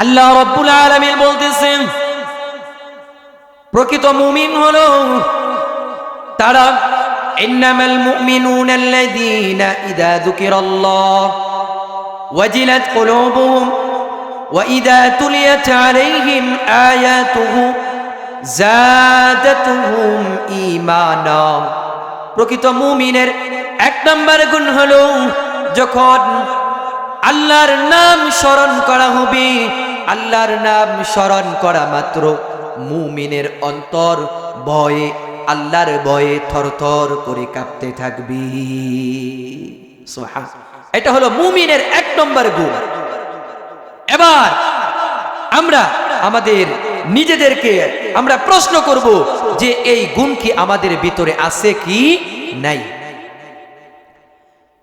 আল্লাহ রব্বুল আলামিন বলতেছেন প্রকৃত মুমিন হলো তারা ইন্নামাল মুমিনুনা আল্লাযীনা ইযা যুকিরাল্লাহ ওয়াজিলাত কুলুবুহুম وإذا تليت عليهم آياته زادتهم إيمانا প্রকৃত মুমিনের এক নম্বর গুণ হলো যখন আল্লাহর নাম স্মরণ করা হবে আল্লাহর নাম স্মরণ করা মাত্র। মুমিনের অন্তর ভয়ে, আল্লাহর ভয়ে থরথর করে কাঁপতে থাকবি। এটা হলো মুমিনের এক নম্বর গুণ। এবার আমরা আমাদের নিজেদেরকে আমরা প্রশ্ন করব যে এই গুণ কি আমাদের ভিতরে আছে কি নাই?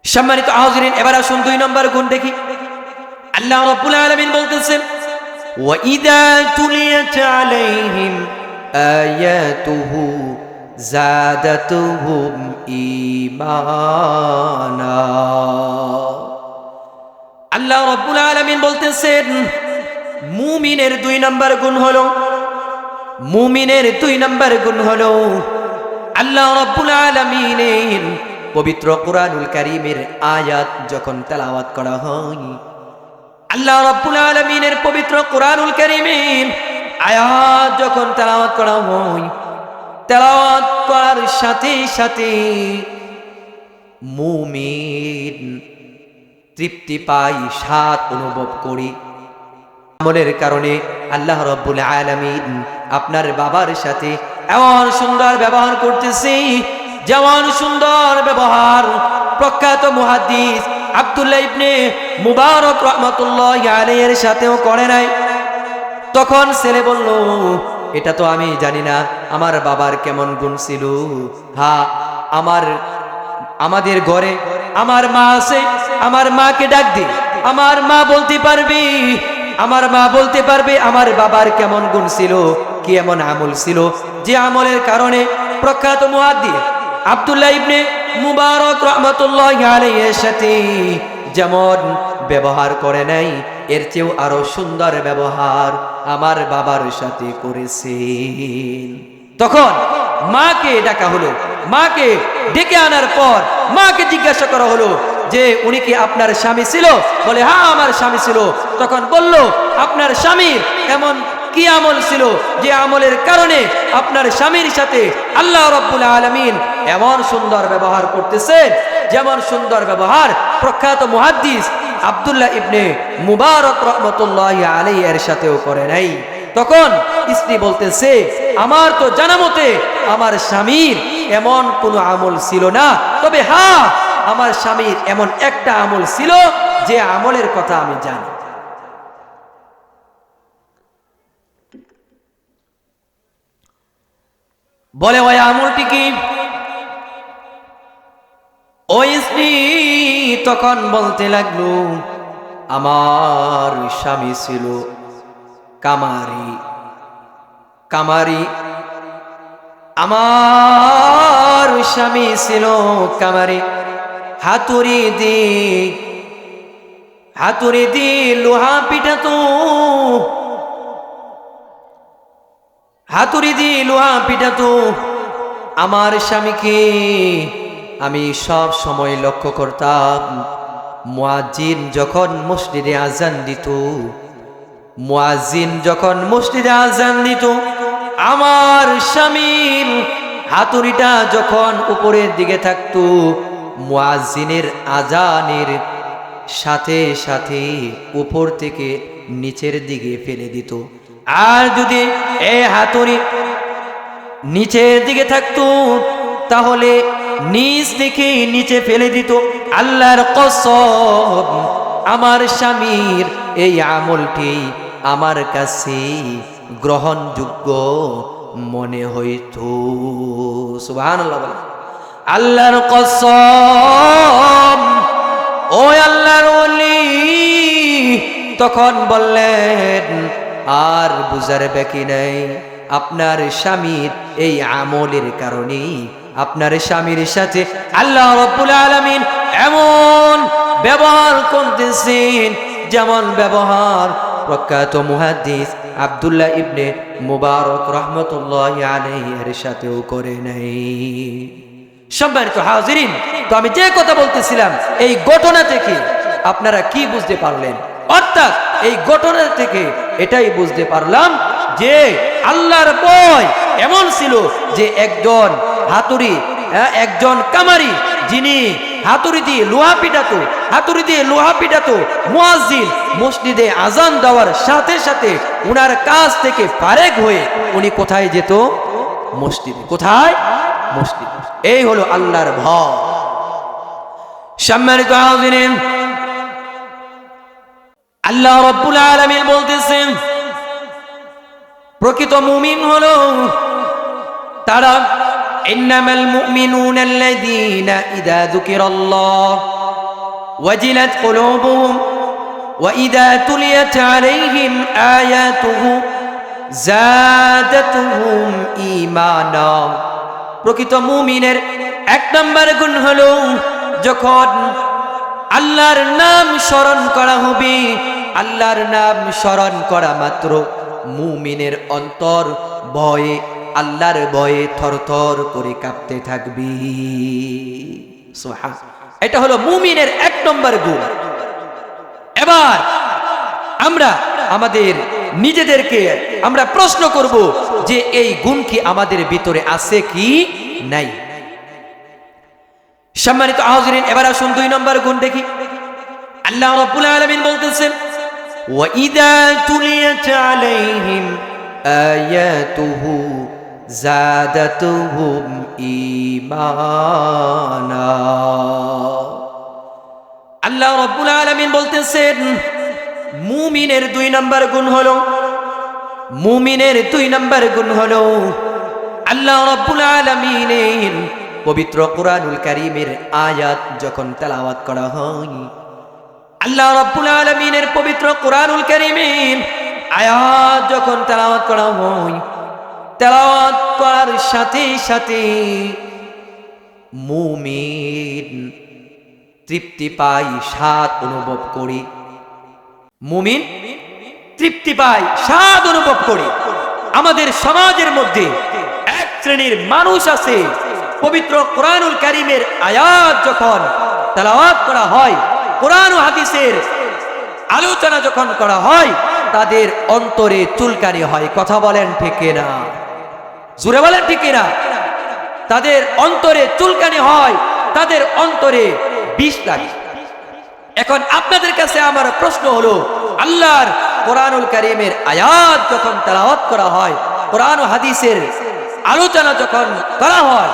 সম্মানিত আহজরিন এবার আসুন দুই নম্বর গুণ দেখি। আল্লাহ রাব্বুল আলামিন বলতেছেন ওয়াইদা তুলিয়াত আলাইহিম আয়াতুহু জাদাতুহুম ঈমানা আল্লাহ রব্বুল আলামিন বলতেছেন, মুমিনের দুই নাম্বার গুণ হলো, মুমিনের দুই নাম্বার গুণ হলো আল্লাহ রব্বুল আলামিনের পবিত্র কোরআনুল কারীমের আয়াত যখন তেলাওয়াত করা হয় আল্লাহ রব্বুল আলামিনের পবিত্র কোরআনুল কারীমের আয়াত যখন তেলাওয়াত করা হয়, তেলাওয়াত করার সাথে সাথে মুমিন তৃপ্তি পাই স্বাদ অনুভব করি। আমলের কারণে আল্লাহ রব্বুল আলামিন আপনার বাবার সাথে এমন সুন্দর ব্যবহার করতেছি, যেমন সুন্দর ব্যবহার প্রখ্যাত মুহাদ্দিস আব্দুল্লাহ ইবনে মুবারক রহমাতুল্লাহ আলাইহির সাথেও করে নাই। তখন ছেলে বলল, এটা তো আমি জানি না, আমার বাবার কেমন গুণ ছিল? হ্যাঁ আমার, আমাদের ঘরে, আমার মা আছে, আমার মাকে ডাক দি, আমার মা বলতে পারবি, আমার মা বলতে পারবে আমার বাবার কেমন গুণ ছিল, কি এমন আমল ছিল? যে আমলের কারণে প্রখ্যাত মুহাদ্দি আব্দুল্লাহ ইবনে মুবারক রহমতুল্লাহ আলাইহির সাথে যেমন ব্যবহার করে নাই, এর চেয়েও আরও সুন্দর ব্যবহার আমার বাবার সাথে করেছেন। তখন মাকে ডাকা হলো। মাকে ডেকে আনার পর মাকে জিজ্ঞাসা করা হলো যে, উনি কি আপনার স্বামী ছিল? বলে হ্যাঁ আমার স্বামী ছিল। তখন বলল, আপনার স্বামীর এমন কি আমল ছিল? যে আমলের কারণে আপনার স্বামীর সাথে আল্লাহ রব্বুল আলমিন এমন সুন্দর ব্যবহার করতেছে যেমন সুন্দর ব্যবহার প্রখ্যাত মুহাদ্দিস আব্দুল্লাহ ইবনে মুবারক রহমতুল্লাহ আলাই এর সাথেও করে নাই। তখন স্ত্রী বলতেছে, আমার তো জানা মতে আমার স্বামীর এমন কোনো আমল ছিল না। তবে হ্যাঁ আমার স্বামীর এমন একটা আমল ছিল, যে আমলের কথা আমি জানি। বলে, ওই আমলটি কি? ওই স্ত্রী তখন বলতে লাগল, আমার স্বামী ছিল কামারি কামারি। আমার স্বামী ছিল কামারি। হাতুড়ি দি হাতুড়ি দি লোহা পিঠাতো হাতুড়ি দি লোহা পিঠাতো আমার স্বামীকে আমি সব সময় লক্ষ্য করতাম। মুয়াজ্জিন যখন মসজিদে আজান দিত, মুয়াজ্জিন যখন মসজিদে আজান দিত, আমার স্বামীর হাতুড়িটা যখন উপরের দিকে থাকতো, মুয়াজ্জিনের আজানের সাথে সাথে উপর থেকে নিচের দিকে ফেলে দিত। আর যদি এ হাতুড়ি নিচের দিকে থাকতো, তাহলে নিচ থেকে নিচে ফেলে দিত। আল্লাহর কসম, আমার স্বামীর এই আমলটি আমার কাছে গ্রহণযোগ্য মনে হইত। সুবহান আল্লাহর কসম, ও আল্লাহর তখন বললেন আর বুঝার বাকি নাই। আপনার স্বামীর এই আমলের কারণে আপনার স্বামীর সাথে আল্লাহ রব্বুল আলমিন এমন ব্যবহার করতেছেন, যেমন ব্যবহার প্রখ্যাত মুহাদ্দিস আব্দুল্লাহ ইবনে মুবারক রহমতুল্লাহ আলাইহির সাথেও করে নাই। সম্মানিত হাজিরিন, তো আমি যে কথা বলতেছিলাম, এই ঘটনা থেকে আপনারা কি বুঝতে পারলেন? অর্থাৎ এই ঘটনা থেকে এটাই বুঝতে পারলাম যে আল্লাহর বয় এমন ছিল যে একজন হাতুড়ি হ্যাঁ, একজন কামারি যিনি হাতুড়ি দিয়ে লোহা পিটাতো হাতুড়ি দিয়ে লোহা পিটাতো মুয়াজ্জিন মসজিদে আজান দেওয়ার সাথে সাথে উনার কাজ থেকে ফারেক হয়ে উনি কোথায় যেত? মসজিদে। কোথায়? মসজিদ। এই হলো আল্লাহর ভয়। সম্মানিত হাজিরিন আল্লাহ রব্বুল আলামিন বলতেছেন প্রকৃত মুমিন হলো তারা ইন্নামাল মুমিনুনা আল্লাযীনা ইযা যুকিরাল্লাহ ওয়াজিলাত কুলুবুহুম وإذا تليت عليهم آياته زادتهم إيمانا প্রকৃত মুমিনের এক নম্বর গুণ হলো যখন আল্লাহর নাম স্মরণ করা হবে আল্লাহর নাম স্মরণ করা মাত্র। মুমিনের অন্তর ভয়ে, আল্লাহর ভয়ে থরথর করে কাঁপতে থাকবি। এটা হলো মুমিনের এক নম্বর গুণ। এবার আমরা আমাদের নিজেদেরকে আমরা প্রশ্ন করব যে এই গুণ কি আমাদের ভিতরে আছে কি নাই? সম্মানিত আহজরিন এবার আসুন দুই নম্বর গুণ দেখি। আল্লাহ রাব্বুল আলামিন বলতেছেন ওয়াইদা তুলিয়াত আলাইহিম আয়াতুহু জাদাতুহুম ঈমানা আল্লাহ রাব্বুল আলামিন বলতেছেন, মুমিনের দুই নম্বর গুণ হলো, মুমিনের দুই নম্বর গুণ হলো আল্লাহ রাব্বুল আলামিনের পবিত্র কোরআনুল কারীমের আয়াত যখন তেলাওয়াত করা হয়। আল্লাহ রাব্বুল আলামিনের পবিত্র কোরআনুল কারীমের আয়াত যখন তেলাওয়াত করা হয়, তেলাওয়াত করার সাথে সাথে মুমিন তৃপ্তি পাই স্বাদ অনুভব করি। মুমিন তৃপ্তি পাই স্বাদ অনুভব করি। আমাদের সমাজের মধ্যে এক শ্রেণির মানুষ আছে, পবিত্র কোরআনুল কারিমের আয়াত যখন তেলাওয়াত করা হয় কোরআন ও হাদিসের আলোচনা যখন করা হয়, তাদের অন্তরে চুলকানি হয়। কথা বলেন ঠিক না জুড়ে বলেন ঠিক না তাদের অন্তরে চুলকানি হয়, তাদের অন্তরে বিষ লাগে। এখন আপনাদের কাছে আমার প্রশ্ন হলো, আল্লাহর কোরআনুল করিমের আয়াত যখন তেলাওয়াত করা হয়, কোরআন হাদিসের আলোচনা যখন করা হয়,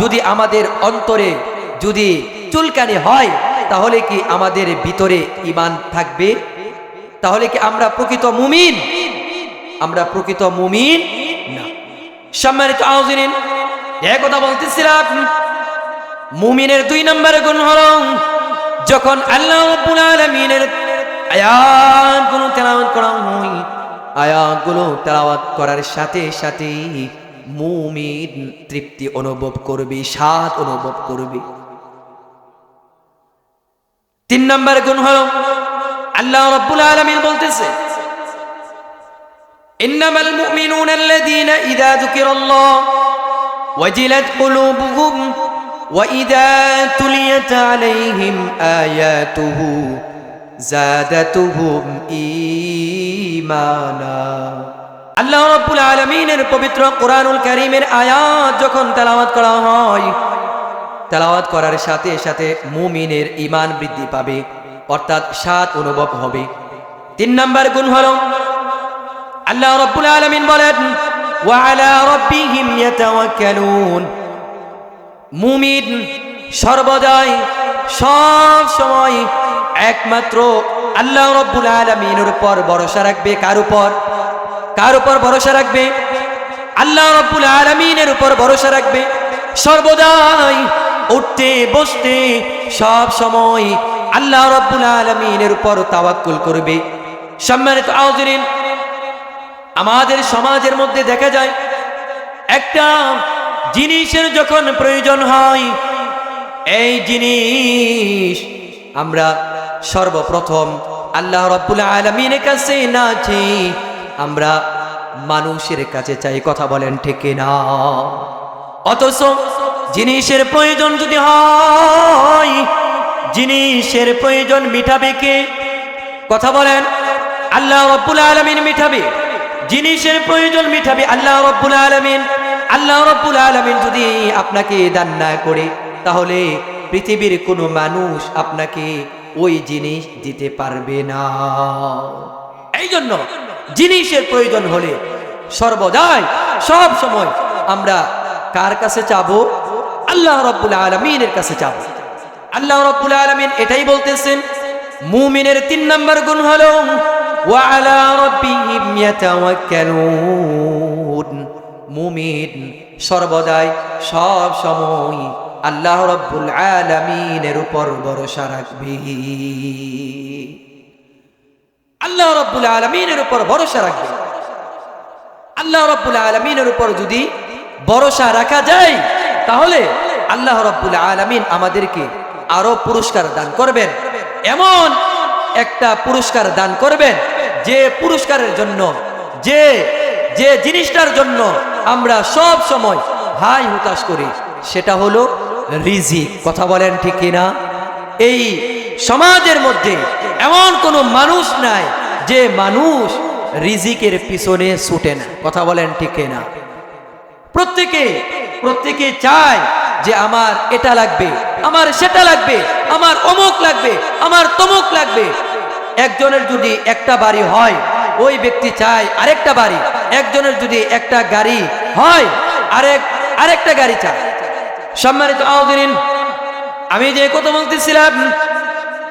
যদি আমাদের অন্তরে যদি চুলকানি হয় তাহলে কি আমাদের ভিতরে ইমান থাকবে? তাহলে কি আমরা প্রকৃত মুমিন? আমরা প্রকৃত মুমিন না। সম্মানিত আউজিন এ কথা বলতেছিলাম, মুমিনের দুই নম্বর গুণ হলো, যখন আল্লাহ আলামিনের আয়াতগুলো তেলাওয়াত করা হয়, আয়াতগুলো তেলাওয়াত করার সাথে সাথে মুমিন তৃপ্তি অনুভব করবে, স্বাদ অনুভব করবে। তিন নম্বর গুণ হলো আল্লাহ রাব্বুল আলামিন বলতেছে إنما المؤمنون الذين إذا ذكر الله وجلت قلوبهم وإذا تليت عليهم آياته زادتهم إيمانا আল্লাহ রাব্বুল আলামিনের পবিত্র কোরআনুল কারীমের আয়াত যখন তেলাওয়াত করা হয় তেলাওয়াত করার সাথে সাথে মুমিনের ইমান বৃদ্ধি পাবে, অর্থাৎ স্বাদ অনুভব হবে। তিন নম্বর গুণ হল, আল্লাহ রাব্বুল আলমিন বলেন মুমিন সর্বদাই একমাত্র আল্লাহ রব্বুল উপর ভরসা রাখবে। কার উপর? কার উপর ভরসা রাখবে? আলমিনের উপর ভরসা রাখবে। সর্বদাই উঠতে, বসতে সব সময় আল্লাহ রব্বুল আলমিনের উপর তাওয়াক্কুল করবে। সম্মানিত আউজরিন, আমাদের সমাজের মধ্যে দেখা যায়, একটা জিনিসের যখন প্রয়োজন হয়, এই জিনিস আমরা সর্বপ্রথম আল্লাহ রব্বুল আলমিনের কাছে না আমরা মানুষের কাছে চাই। কথা বলেন ঠিক না অথচ জিনিসের প্রয়োজন যদি হয়, জিনিসের প্রয়োজন মিটাবে কে? কথা বলেন, আল্লাহ রব্বুল আলমিন মিটাবে। জিনিসের প্রয়োজন মিটাবে আল্লাহ রব্বুল আলমিন। আল্লাহ রব্বুল আলমিন যদি আপনাকে দান না করে, তাহলে পৃথিবীর কোনো মানুষ আপনাকে ওই জিনিস দিতে পারবে না। এই জন্য জিনিসের প্রয়োজন হলে সর্বদাই, সব সময় আমরা কার কাছে চাবো? আল্লাহ রব্বুল আলমিনের কাছে চাবো আল্লাহ রব্বুল আলমিন এটাই বলতেছেন, মুমিনের তিন নম্বর গুণ হল মুমিন সর্বদাই সব সময় আল্লাহ রব্বুল আলামিনের উপর ভরসা রাখবে। আল্লাহ রব্বুল আলামিনের উপর ভরসা রাখবে। আল্লাহ রব্বুল আলামিনের উপর যদি ভরসা রাখা যায় তাহলে আল্লাহ রব্বুল আলামিন আমাদেরকে আরও পুরস্কার দান করবেন। এমন একটা পুরস্কার দান করবেন যে পুরস্কারের জন্য, যে যে জিনিসটার জন্য আমরা সব সময় হাই হুতাশ করি, সেটা হলো রিজিক। কথা বলেন ঠিক কিনা? এই সমাজের মধ্যে এমন কোনো মানুষ নাই যে মানুষ রিজিকের পিছনে ছুটে না। কথা বলেন ঠিক না প্রত্যেকে প্রত্যেকে চায় যে আমার এটা লাগবে, আমার সেটা লাগবে, আমার অমুক লাগবে, আমার তমুক লাগবে। একজনের যদি একটা বাড়ি হয়, ওই ব্যক্তি চায় আরেকটা বাড়ি। একজনের যদি একটা গাড়ি হয়, আরেক, আরেকটা গাড়ি চায়। সম্মানিত আউদিন আমি যে কথা বলতেছিলাম,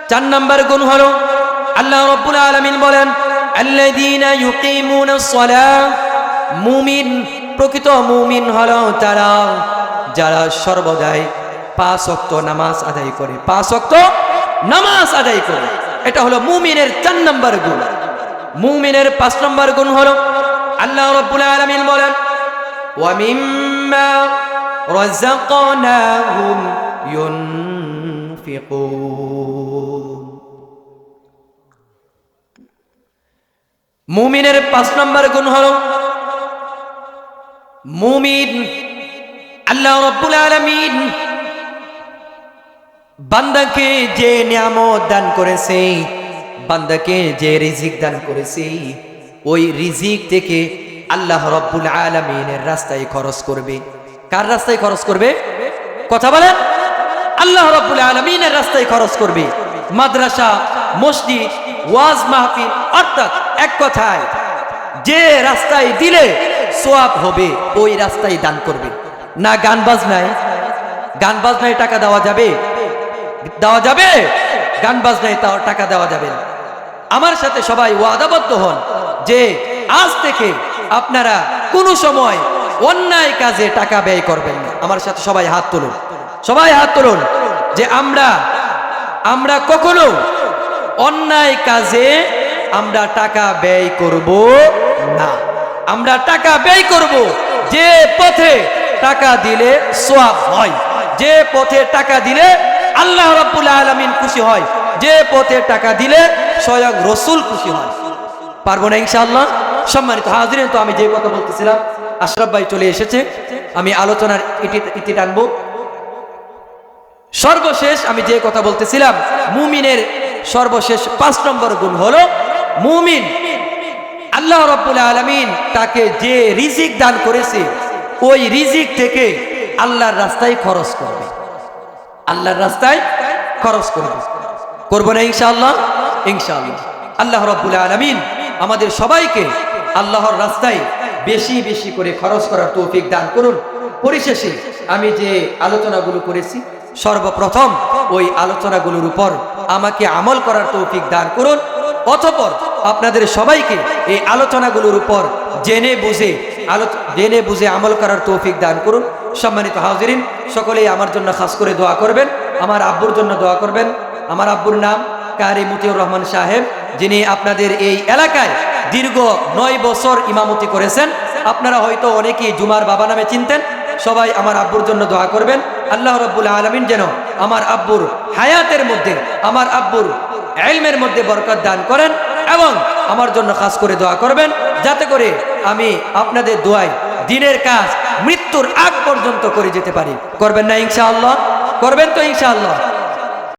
চার নাম্বার গুণ হলো, আল্লাহ রব্বুল আলামিন বলেন সালাহ, মুমিন প্রকৃত মুমিন হল তারা, যারা সর্বদাই পাঁচ অক্ত নামাজ আদায় করে, পাঁচ অক্ত নামাজ আদায় করে, এটা হলো মুমিনের চার নম্বর গুণ। মুমিনের পাঁচ নম্বর গুণ হলো, আল্লাহ রব্বুল আলমিন বলেন মুমিনের পাঁচ নম্বর গুণ হলো মুমিন, আল্লাহ রব্বুল আলামিন বান্দাকে যে নিয়ামত দান করেছে, বান্দাকে যে রিজিক দান করেছে, ওই রিজিক থেকে আল্লাহ রব্বুল আলমিনের রাস্তায় খরচ করবে। কার রাস্তায় খরচ করবে? কথা বলেন। আল্লাহ রব্বুল আলমিনের রাস্তায় খরচ করবে। মাদ্রাসা, মসজিদ, ওয়াজ মাহফিল, অর্থাৎ এক কথায় যে রাস্তায় দিলে সোয়াব হবে, ওই রাস্তায় দান করবে। না, গান বাজনায়? গান বাজনায় টাকা দেওয়া যাবে? দেওয়া যাবে? গান বাজনায় তাও টাকা দেওয়া যাবে না। আমার সাথে সবাই ওয়াদাবদ্ধ হন যে আজ থেকে আপনারা কোনো সময় অন্যায় কাজে টাকা ব্যয় করবেন না। আমার সাথে সবাই হাত তুলুন। সবাই হাত তুলুন যে আমরা আমরা কখনো অন্যায় কাজে আমরা টাকা ব্যয় করব না। আমরা টাকা ব্যয় করব। যে পথে টাকা দিলে সোয়াব হয়। যে পথে টাকা দিলে আল্লাহ রাব্বুল আলামিন খুশি হয়। যে পথে টাকা দিলে স্বয়ং রসুল খুশি হয়। পারব না ইনশাআল্লাহ? সম্মানিত হাজিরেন, তো আমি যে কথা বলতেছিলাম, আশরাফ ভাই চলে এসেছে। আমি আলোচনার ইতি ইতি টানবো। সর্বশেষ আমি যে কথা বলতেছিলাম, মুমিনের সর্বশেষ পাঁচ নম্বর গুণ হলো মুমিন আল্লাহ রব্বুল আলমিন তাকে যে রিজিক দান করেছে, ওই রিজিক থেকে আল্লাহর রাস্তায় খরচ করবে। আল্লাহর রাস্তায় খরচ করবে। করব না ইনশাআল্লাহ? ইনশাআল্লাহ। আল্লাহ রব্বুল আলমিন আমাদের সবাইকে আল্লাহর রাস্তায় বেশি বেশি করে খরচ করার তৌফিক দান করুন। পরিশেষে আমি যে আলোচনাগুলো করেছি, সর্বপ্রথম ওই আলোচনাগুলোর উপর আমাকে আমল করার তৌফিক দান করুন। অতপর আপনাদের সবাইকে এই আলোচনাগুলোর উপর জেনে বুঝে আলো, জেনে বুঝে আমল করার তৌফিক দান করুন। সম্মানিত হাজিরিন, সকলেই আমার জন্য খাস করে দোয়া করবেন। আমার আব্বুর জন্য দোয়া করবেন। আমার আব্বুর নাম কারি মতিউর রহমান সাহেব, যিনি আপনাদের এই এলাকায় দীর্ঘ নয় বছর ইমামতি করেছেন। আপনারা হয়তো অনেকেই জুমার বাবা নামে চিনতেন। সবাই আমার আব্বুর জন্য দোয়া করবেন। আল্লাহ রব্বুল আলমিন যেন আমার আব্বুর হায়াতের মধ্যে, আমার আব্বুর এলমের মধ্যে বরকত দান করেন। এবং আমার জন্য কাজ করে দোয়া করবেন, যাতে করে আমি আপনাদের দোয়ায় দিনের কাজ মৃত্যুর আগ পর্যন্ত করে যেতে পারি। করবেন না ইনশাআল্লাহ? করবেন তো ইনশাআল্লাহ।